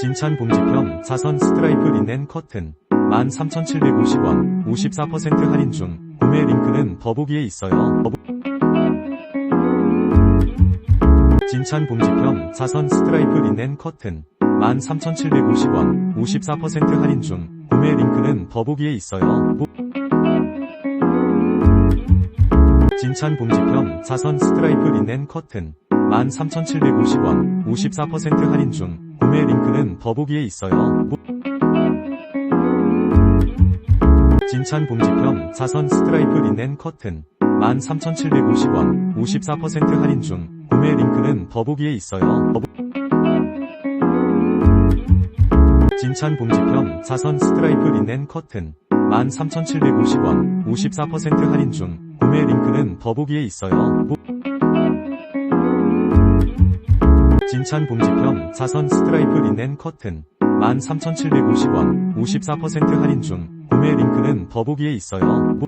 진찬 봉지평 사선 스트라이프 린넨 커튼. 13,750원 54% 할인 중. 구매 링크는 더보기에 있어요. 진찬 봉지평 사선 스트라이프 린넨 커튼. 13,750원 54% 할인 중. 구매 링크는 더보기에 있어요. 보- 진찬 봉지평 사선 스트라이프 린넨 커튼. 13,750원 54% 할인 중 구매 링크는 더보기에 있어요. 보- 진찬 봉지평 사선 스트라이프 린넨 커튼 13,750원 54% 할인 중 구매 링크는 더보기에 있어요. 진찬 봉지평 사선 스트라이프 린넨 커튼 13,750원 54% 할인 중 구매 링크는 더보기에 있어요. 진찬 봉지평 사선 스트라이프 린넨 커튼 13,750원 54% 할인 중 구매 링크는 더보기에 있어요. 보-